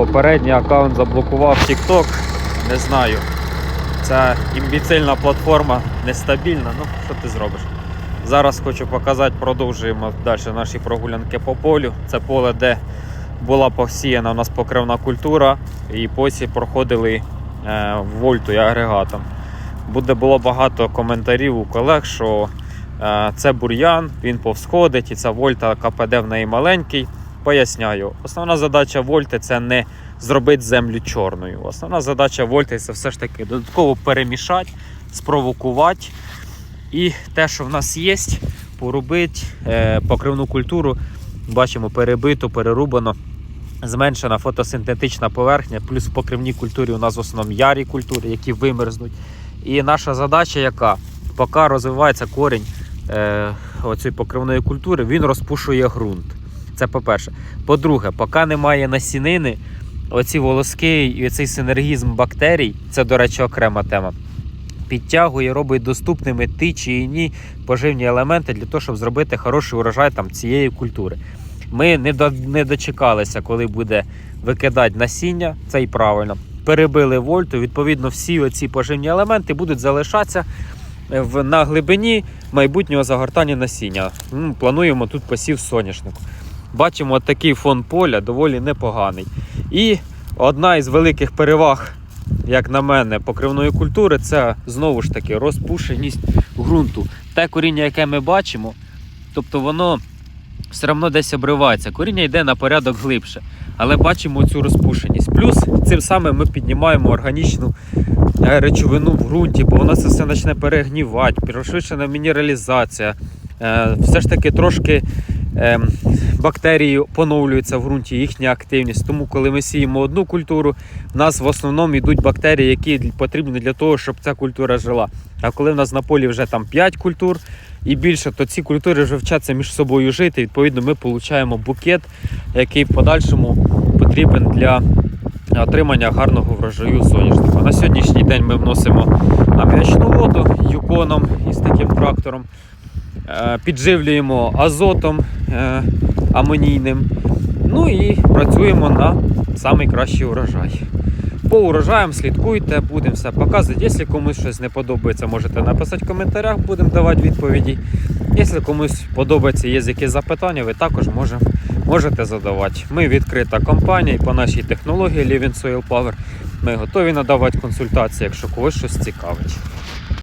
Попередній аккаунт заблокував TikTok. Не знаю. Ця імбіцильна платформа нестабільна. Ну, що ти зробиш? Зараз хочу показати, продовжуємо далі наші прогулянки по полю. Це поле, де була посіяна у нас покривна культура, і посі проходили е, вольту і агрегатом. Буде було багато коментарів у колег, що е, це бур'ян, він повсходить, і ця вольта КПД в неї маленький. Поясняю, основна задача вольти це не зробити землю чорною. Основна задача вольти це все ж таки додатково перемішати, спровокувати. І те, що в нас є, поробити е, покривну культуру. Бачимо, перебито, перерубано, зменшена фотосинтетична поверхня, плюс в покривній культурі у нас в основному ярі культури, які вимерзнуть. І наша задача, яка поки розвивається корінь е, оцієї покривної культури, він розпушує ґрунт. Це по-перше. По-друге, поки немає насінини, оці волоски і цей синергізм бактерій, це, до речі, окрема тема. Підтягує, робить доступними ті чи іні поживні елементи для того, щоб зробити хороший урожай там, цієї культури. Ми не, до, не дочекалися, коли буде викидати насіння, це і правильно. Перебили вольту, відповідно, всі оці поживні елементи будуть залишатися е, в, на глибині майбутнього загортання насіння. Плануємо тут посів соняшнику. Бачимо такий фон поля доволі непоганий. І одна із великих переваг, як на мене, покривної культури це знову ж таки розпушеність ґрунту. Те коріння, яке ми бачимо, тобто воно все одно десь обривається. Коріння йде на порядок глибше. Але бачимо цю розпушеність. Плюс цим самим ми піднімаємо органічну е, речовину в ґрунті, бо воно це все почне перегнівати, пришвидшена мінералізація. Е, Все ж таки трошки ем, бактерії поновлюються в ґрунті, їхня активність. Тому, коли ми сіємо одну культуру, в нас в основному йдуть бактерії, які потрібні для того, щоб ця культура жила. А коли в нас на полі вже там 5 культур і більше, то ці культури вже вчаться між собою жити. Відповідно, ми отримуємо букет, який в подальшому потрібен для отримання гарного врожаю соняшника. На сьогоднішній день ми вносимо аміачну воду юконом із таким трактором. Е, Підживлюємо азотом е, амонійним. Ну і працюємо на найкращий урожай. По урожаям слідкуйте, будемо все показувати. Якщо комусь щось не подобається, можете написати в коментарях, будемо давати відповіді. Якщо комусь подобається, є якісь запитання, ви також можем, можете задавати. Ми відкрита компанія і по нашій технології Living Soil Power. Ми готові надавати консультації, якщо когось щось цікавить.